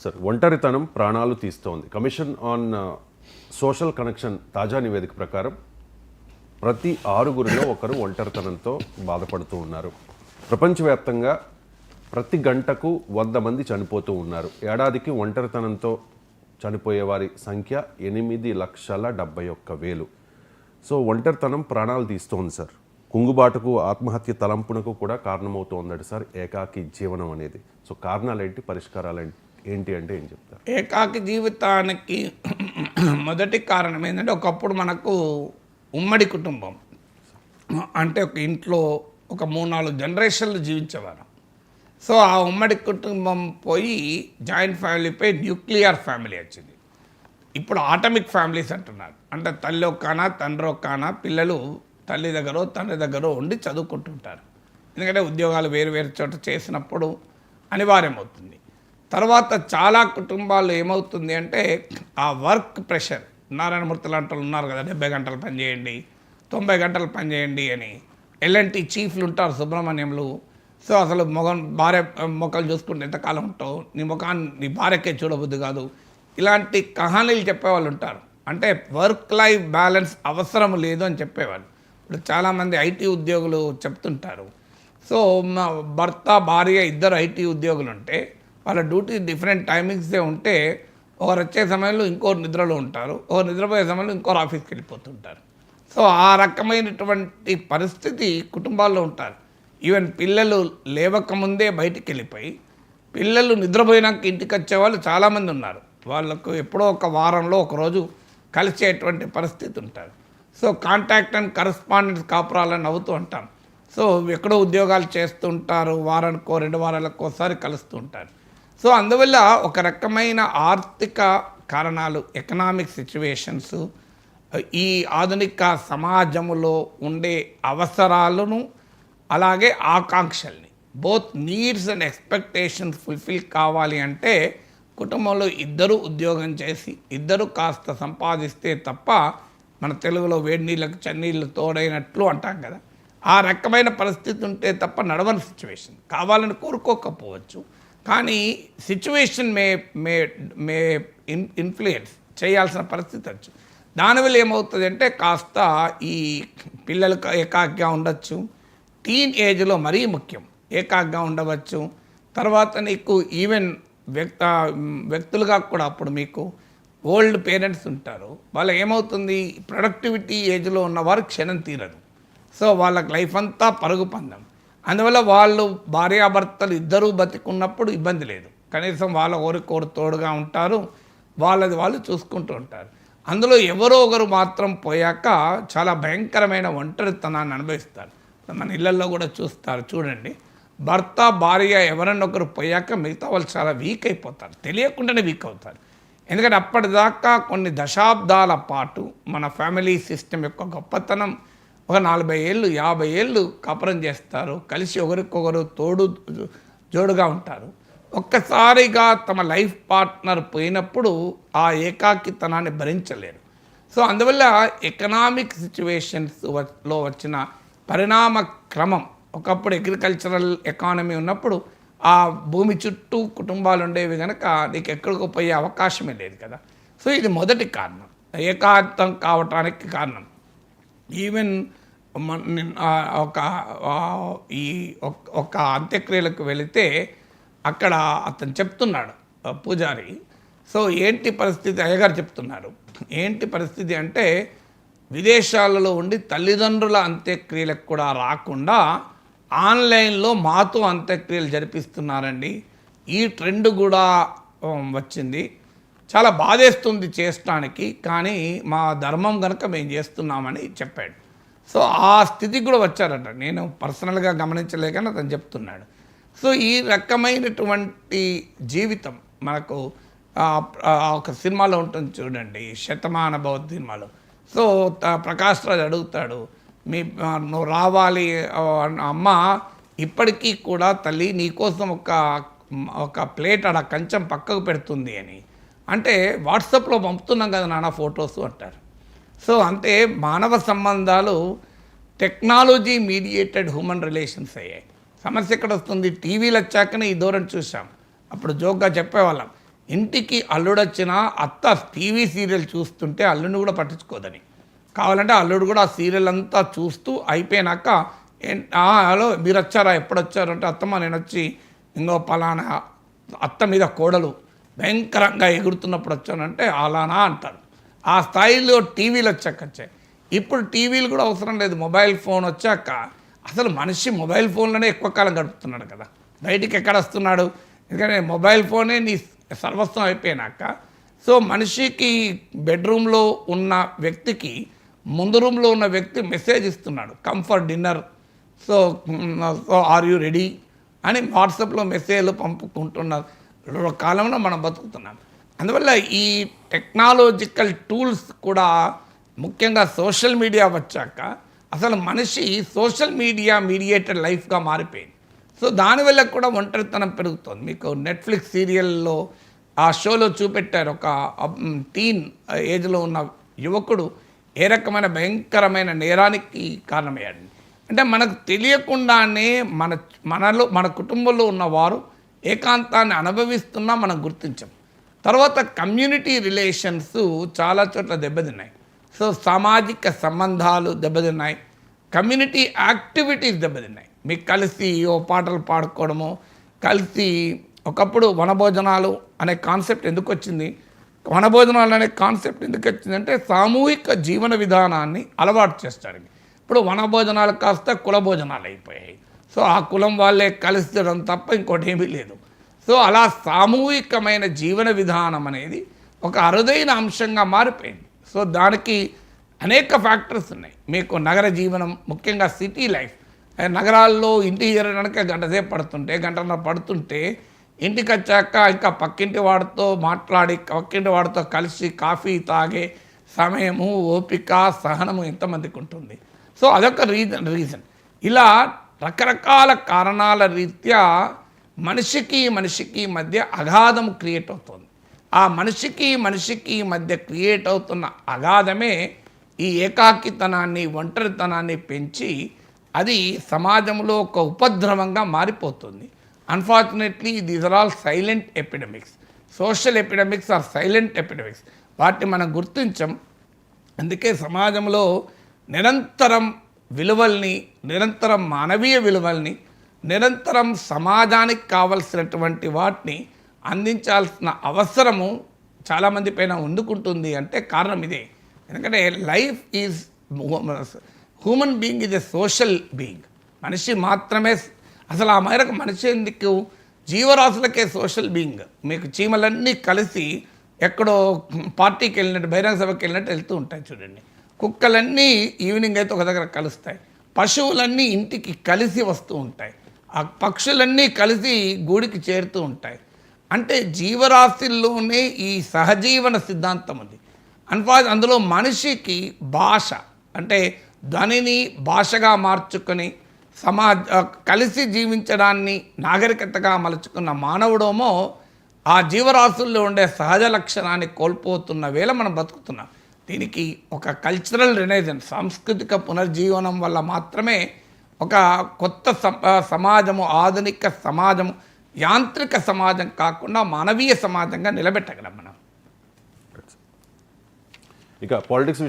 Sir ఒంటరితనం ప్రాణాలు తీస్తోంది. కమిషన్ ఆన్ సోషల్ కనెక్షన్ తాజా నివేదిక ప్రకారం ప్రతి ఆరుగురిలో ఒకరు ఒంటరితనంతో బాధపడుతూ ఉన్నారు. ప్రపంచవ్యాప్తంగా ప్రతి గంటకు వంద మంది చనిపోతూ ఉన్నారు. ఏడాదికి ఒంటరితనంతో చనిపోయే వారి సంఖ్య ఎనిమిది లక్షల డెబ్బై ఒక్క వేలు. సో ఒంటరితనం ప్రాణాలు తీస్తోంది సార్. కుంగుబాటుకు ఆత్మహత్య తలంపునకు కూడా కారణమవుతోందట సార్ ఏకాకి జీవనం అనేది. సో కారణాలేంటి పరిష్కారాలేంటి? ఏంటి అంటే ఏం చెప్తారు ఏకాకి జీవితానికి మొదటి కారణం ఏంటంటే ఒకప్పుడు మనకు ఉమ్మడి కుటుంబం. అంటే ఒక ఇంట్లో ఒక మూడు నాలుగు జనరేషన్లు జీవించేవారు. సో ఆ ఉమ్మడి కుటుంబం పోయి జాయింట్ ఫ్యామిలీ పోయి న్యూక్లియర్ ఫ్యామిలీ వచ్చింది. ఇప్పుడు ఆటమిక్ ఫ్యామిలీస్ అంటున్నారు. అంటే తల్లి ఒక్కనా తండ్రి ఒక్కనా పిల్లలు తల్లి దగ్గర తండ్రి దగ్గర ఉండి చదువుకుంటుంటారు. ఎందుకంటే ఉద్యోగాలు వేరు వేరు చోట చేసినప్పుడు అనివార్యమవుతుంది. తర్వాత చాలా కుటుంబాల్లో ఏమవుతుంది అంటే ఆ వర్క్ ప్రెషర్. నారాయణమూర్తి లాంటి వాళ్ళు ఉన్నారు కదా డెబ్బై గంటలు పనిచేయండి తొంభై గంటలు పనిచేయండి అని. ఎల్ఎన్టీ చీఫ్లు ఉంటారు సుబ్రహ్మణ్యంలు. సో అసలు మొగం భార్య మొక్కలు చూసుకుంటే ఎంతకాలం ఉంటావు? నీ ముఖాన్ని నీ భార్యకే చూడబుద్ది కాదు. ఇలాంటి కహానీలు చెప్పేవాళ్ళు ఉంటారు. అంటే వర్క్ లైఫ్ బ్యాలెన్స్ అవసరం లేదు అని చెప్పేవాళ్ళు. ఇప్పుడు చాలామంది ఐటీ ఉద్యోగులు చెప్తుంటారు. సో మా భర్త భార్య ఇద్దరు ఐటీ ఉద్యోగులు ఉంటే వాళ్ళ డ్యూటీ డిఫరెంట్ టైమింగ్సే ఉంటే ఒకరు వచ్చే సమయంలో ఇంకోరు నిద్రలో ఉంటారు ఒకరు నిద్రపోయే సమయంలో ఇంకోరు ఆఫీస్కి వెళ్ళిపోతుంటారు. సో ఆ రకమైనటువంటి పరిస్థితి కుటుంబాల్లో ఉంటారు. ఈవెన్ పిల్లలు లేవకముందే బయటికి వెళ్ళిపోయి పిల్లలు నిద్రపోయినాక ఇంటికి వచ్చేవాళ్ళు చాలామంది ఉన్నారు. వాళ్ళకు ఎప్పుడో ఒక వారంలో ఒకరోజు కలిసేటువంటి పరిస్థితి ఉంటారు. సో కాంటాక్ట్ అండ్ కరస్పాండెన్స్ కాపురాలని అవుతూ ఉంటాం. సో ఎక్కడో ఉద్యోగాలు చేస్తుంటారు వారానికో రెండు వారాలకు ఒకసారి కలుస్తూ ఉంటారు. సో అందువల్ల ఒక రకమైన ఆర్థిక కారణాలు ఎకనామిక్ సిచ్యువేషన్స్ ఈ ఆధునిక సమాజంలో ఉండే అవసరాలను అలాగే ఆకాంక్షల్ని both needs and expectations fulfil కావాలి అంటే కుటుంబంలో ఇద్దరు ఉద్యోగం చేసి ఇద్దరు కాస్త సంపాదిస్తే తప్ప మన తెలుగులో వేడి నీళ్ళకు చన్నీళ్ళు తోడైనట్లు అంటాం కదా. ఆ రకమైన పరిస్థితి ఉంటే తప్ప నడవని సిచ్యువేషన్ కావాలని కోరుకోకపోవచ్చు. కానీ situation may may may in influence చేయాల్సిన పరిస్థితి వచ్చు. దానివల్ల ఏమవుతుంది అంటే కాస్త ఈ పిల్లలకు ఏకాగ్గా ఉండొచ్చు. టీన్ ఏజ్లో మరీ ముఖ్యం. ఏకాగ్గా ఉండవచ్చు. తర్వాత నీకు ఈవెన్ వ్యక్త వ్యక్తులుగా కూడా అప్పుడు మీకు ఓల్డ్ పేరెంట్స్ ఉంటారు. వాళ్ళకి ఏమవుతుంది? ప్రొడక్టివిటీ ఏజ్లో ఉన్నవారు క్షణం తీరదు సో వాళ్ళకి లైఫ్ అంతా పరుగు పందం. అందువల్ల వాళ్ళు భార్యాభర్తలు ఇద్దరూ బతికున్నప్పుడు ఇబ్బంది లేదు. కనీసం వాళ్ళ ఒకరికొరు తోడుగా ఉంటారు. వాళ్ళది వాళ్ళు చూసుకుంటూ ఉంటారు. అందులో ఎవరో ఒకరు మాత్రం పోయాక చాలా భయంకరమైన ఒంటరితనాన్ని అనుభవిస్తారు. మన ఇళ్ళల్లో కూడా చూస్తారు. చూడండి. భర్త భార్య ఎవరన్నా ఒకరు పోయాక మిగతా వాళ్ళు చాలా వీక్ అయిపోతారు. తెలియకుండానే వీక్ అవుతారు. ఎందుకంటే అప్పటిదాకా కొన్ని దశాబ్దాల పాటు మన ఫ్యామిలీ సిస్టమ్ యొక్క గొప్పతనం ఒక నలభై ఏళ్ళు యాభై ఏళ్ళు కాపురం చేస్తారు. కలిసి ఒకరికొకరు తోడు జోడుగా ఉంటారు. ఒక్కసారిగా తమ లైఫ్ పార్ట్నర్ పోయినప్పుడు ఆ ఏకాకితనాన్ని భరించలేరు. సో అందువల్ల ఎకనామిక్ సిచ్యువేషన్స్లో వచ్చిన పరిణామ క్రమం ఒకప్పుడు అగ్రికల్చరల్ ఎకానమీ ఉన్నప్పుడు ఆ భూమి చుట్టూ కుటుంబాలు ఉండేవి కనుక నీకు ఎక్కడికి పోయే అవకాశమే లేదు కదా. సో ఇది మొదటి కారణం. ఏకాంతం కావటానికి కారణం. ఈవెన్ మన- ఒక ఈ ఒక్- ఒక అంత్యక్రియలకు వెళితే అక్కడ అతను చెప్తున్నాడు పూజారి. సో ఏంటి పరిస్థితి? అయ్యగారు చెప్తున్నారు. ఏంటి పరిస్థితి అంటే విదేశాలలో ఉండి తల్లిదండ్రుల అంత్యక్రియలకు కూడా రాకుండా ఆన్లైన్లో మాతో అంత్యక్రియలు జరిపిస్తున్నారండి. ఈ ట్రెండ్ కూడా వచ్చింది. చాలా బాధేస్తుంది చేసడానికి కానీ మా ధర్మం కనుక మేము చేస్తున్నామని చెప్పాడు. సో ఆ స్థితికి కూడా వచ్చారట. నేను పర్సనల్గా గమనించలేకని అతను చెప్తున్నాడు. సో ఈ రకమైనటువంటి జీవితం మనకు ఒక సినిమాలో ఉంటుంది చూడండి శతమాన బౌద్ధ సినిమాలో. సో త- ప్రకాష్ రాజ్ అడుగుతాడు మీ నువ్వు రావాలి అమ్మ ఇప్పటికీ కూడా తల్లి నీకోసం ఒక ఒక ప్లేట్ అక్కడ కంచం పక్కకు పెడుతుంది అని. అంటే వాట్సాప్లో పంపుతున్నాం కదా నాన్న ఫొటోస్ అంటారు. సో అంటే మానవ సంబంధాలు టెక్నాలజీ మీడియేటెడ్ హ్యూమన్ రిలేషన్స్ అయ్యాయి. సమస్య ఎక్కడ వస్తుంది? టీవీలు వచ్చాకనే ఈ దూరం చూసాం అప్పుడు జోక్గా చెప్పేవాళ్ళం. ఇంటికి అల్లుడొచ్చినా అత్త టీవీ సీరియల్ చూస్తుంటే అల్లుడిని కూడా పట్టించుకోదని. కావాలంటే అల్లుడు కూడా ఆ సీరియల్ అంతా చూస్తూ అయిపోయినాక హలో మీరు వచ్చారా ఎప్పుడు వచ్చారు అంటే అత్తమ్మ నేను వచ్చి ఇంకో పలానా అత్త మీద కోడలు భయంకరంగా ఎగురుతున్నప్పుడు వచ్చానంటే అలానా అంటారు ఆ స్థాయిలో టీవీలు వచ్చాక వచ్చాయి ఇప్పుడు టీవీలు కూడా అవసరం లేదు మొబైల్ ఫోన్ వచ్చాక అసలు మనిషి మొబైల్ ఫోన్లోనే ఎక్కువ కాలం గడుపుతున్నాడు కదా. బయటికి ఎక్కడ వస్తున్నాడు? ఎందుకంటే మొబైల్ ఫోనే నీ సర్వస్వం అయిపోయినాక. సో మనిషికి బెడ్రూమ్లో ఉన్న వ్యక్తికి ముందు రూమ్లో ఉన్న వ్యక్తి మెసేజ్ ఇస్తున్నాడు comfort dinner so so are you ready అని వాట్సాప్లో మెసేజ్లు పంపుకుంటున్నారు. కాలంలో మనం బతుకుతున్నాం. అందువల్ల ఈ టెక్నాలజికల్ టూల్స్ కూడా ముఖ్యంగా సోషల్ మీడియా వచ్చాక అసలు మనిషి సోషల్ మీడియా మీడియేటెడ్ లైఫ్గా మారిపోయింది. సో దానివల్ల కూడా ఒంటరితనం పెరుగుతుంది. మీకు నెట్ఫ్లిక్స్ సీరియల్లో ఆ షోలో చూపెట్టారు ఒక టీన్ ఏజ్లో ఉన్న యువకుడు ఏ రకమైన భయంకరమైన నేరానికి కారణమయ్యాడు. అంటే మనకు తెలియకుండానే మన మనలో మన కుటుంబంలో ఉన్నవారు ఏకాంతాన్ని అనుభవిస్తున్నా మనం గుర్తించం. తర్వాత కమ్యూనిటీ రిలేషన్స్ చాలా చోట్ల దెబ్బతిన్నాయి. సో సామాజిక సంబంధాలు దెబ్బతిన్నాయి. కమ్యూనిటీ యాక్టివిటీస్ దెబ్బతిన్నాయి. మీకు కలిసి ఓ పాటలు పాడుకోవడము కలిసి ఒకప్పుడు వనభోజనాలు అనే కాన్సెప్ట్ ఎందుకు వచ్చింది వనభోజనాలు అనే కాన్సెప్ట్ ఎందుకు వచ్చిందంటే సామూహిక జీవన విధానాన్ని అలవాటు చేస్తారు. ఇప్పుడు వనభోజనాలు కాస్త కుల భోజనాలు అయిపోయాయి. సో ఆ కులం వాళ్ళే కలిసడం తప్ప ఇంకోటి ఏమీ లేదు. సో అలా సామూహికమైన జీవన విధానం అనేది ఒక అరుదైన అంశంగా మారిపోయింది. సో దానికి అనేక ఫ్యాక్టర్స్ ఉన్నాయి. మీకు నగర జీవనం ముఖ్యంగా సిటీ లైఫ్. నగరాల్లో ఇంటికి చేరడానికి గంట సేపు పడుతుంటే గంటన్నర పడుతుంటే ఇంటికి వచ్చాక ఇంకా పక్కింటి వాడితో మాట్లాడి పక్కింటి వాడితో కలిసి కాఫీ తాగే సమయము ఓపిక సహనము ఎంతమందికి ఉంటుంది. సో అదొక రీజన్ రీజన్. ఇలా రకరకాల కారణాల రీత్యా మనిషికి మనిషికి మధ్య అగాధం క్రియేట్ అవుతుంది. ఆ మనిషికి మనిషికి మధ్య క్రియేట్ అవుతున్న అగాధమే ఈ ఏకాకితనాన్ని ఒంటరితనాన్ని పెంచి అది సమాజంలో ఒక ఉపద్రవంగా మారిపోతుంది. Unfortunately these are all silent epidemics social epidemics are silent epidemics వాటిని మనం గుర్తించం. అందుకే సమాజంలో నిరంతరం విలువల్ని నిరంతరం మానవీయ విలువల్ని నిరంతరం సమాజానికి కావలసినటువంటి వాటిని అందించాల్సిన అవసరము చాలామంది పైన వండుకుంటుంది అంటే కారణం ఇదే. ఎందుకంటే life is human being is a social being. మనిషి మాత్రమే అసలు ఆ మేరకు మనిషి ఎందుకు? జీవరాశులకే సోషల్ బీయింగ్. మీకు చీమలన్నీ కలిసి ఎక్కడో పార్టీకి వెళ్ళినట్టు బహిరంగ సభకి వెళ్ళినట్టు వెళ్తూ ఉంటాయి చూడండి. కుక్కలన్నీ ఈవినింగ్ అయితే ఒక దగ్గర కలుస్తాయి. పశువులన్నీ ఇంటికి కలిసి వస్తూ ఉంటాయి. ఆ పక్షులన్నీ కలిసి గూడికి చేరుతూ ఉంటాయి. అంటే జీవరాశుల్లోనే ఈ సహజీవన సిద్ధాంతం ఉంది అన్ఫాజ్ అందులో మనిషికి భాష అంటే ధ్వనిని భాషగా మార్చుకొని సమాజ కలిసి జీవించడాన్ని నాగరికతగా మలుచుకున్న మానవుడేమో ఆ జీవరాశుల్లో ఉండే సహజ లక్షణాన్ని కోల్పోతున్న వేళ మనం బతుకుతున్నాం. దీనికి ఒక కల్చరల్ రినైజన్ సాంస్కృతిక పునర్జీవనం వల్ల మాత్రమే ఒక కొత్త సమాజము ఆధునిక సమాజము యాంత్రిక సమాజం కాకుండా మానవీయ సమాజంగా నిలబెట్టగలం మనం. ఇక పాలిటిక్స్